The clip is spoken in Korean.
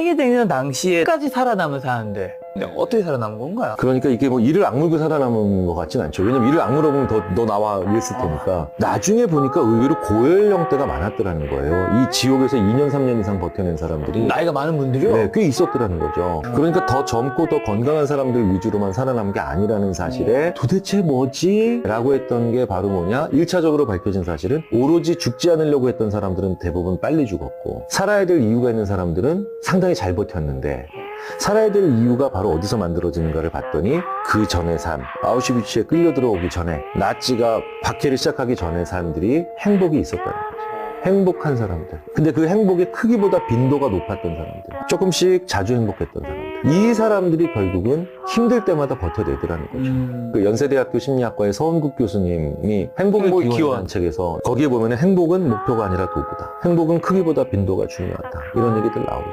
세계대전 당시에까지 살아남은 사람들. 근데 어떻게 살아남은 건가요? 그러니까 이게 뭐 이를 악물고 살아남은 것 같진 않죠. 왜냐면 이를 악물어 보면 더, 너 나와 이랬을 테니까. 나중에 보니까 의외로 고연령대가 많았더라는 거예요. 이 지옥에서 2년, 3년 이상 버텨낸 사람들이. 나이가 많은 분들이요? 네, 꽤 있었더라는 거죠. 그러니까 더 젊고 더 건강한 사람들 위주로만 살아남은 게 아니라는 사실에 도대체 뭐지? 라고 했던 게 바로 뭐냐? 1차적으로 밝혀진 사실은 오로지 죽지 않으려고 했던 사람들은 대부분 빨리 죽었고 살아야 될 이유가 있는 사람들은 상당히 잘 버텼는데 살아야 될 이유가 바로 어디서 만들어지는가를 봤더니 그 전의 삶, 아우슈비츠에 끌려 들어오기 전에 나치가 박해를 시작하기 전의 삶들이 행복이 있었다는 거죠. 행복한 사람들. 근데 그 행복의 크기보다 빈도가 높았던 사람들. 조금씩 자주 행복했던 사람들. 이 사람들이 결국은 힘들 때마다 버텨내더라는 거죠. 음. 그 연세대학교 심리학과의 서원국 교수님이 행복의 행복의 기원 기원. 이라는 책에서 거기에 보면 행복은 목표가 아니라 도구다. 행복은 크기보다 빈도가 중요하다. 이런 얘기들 나오죠.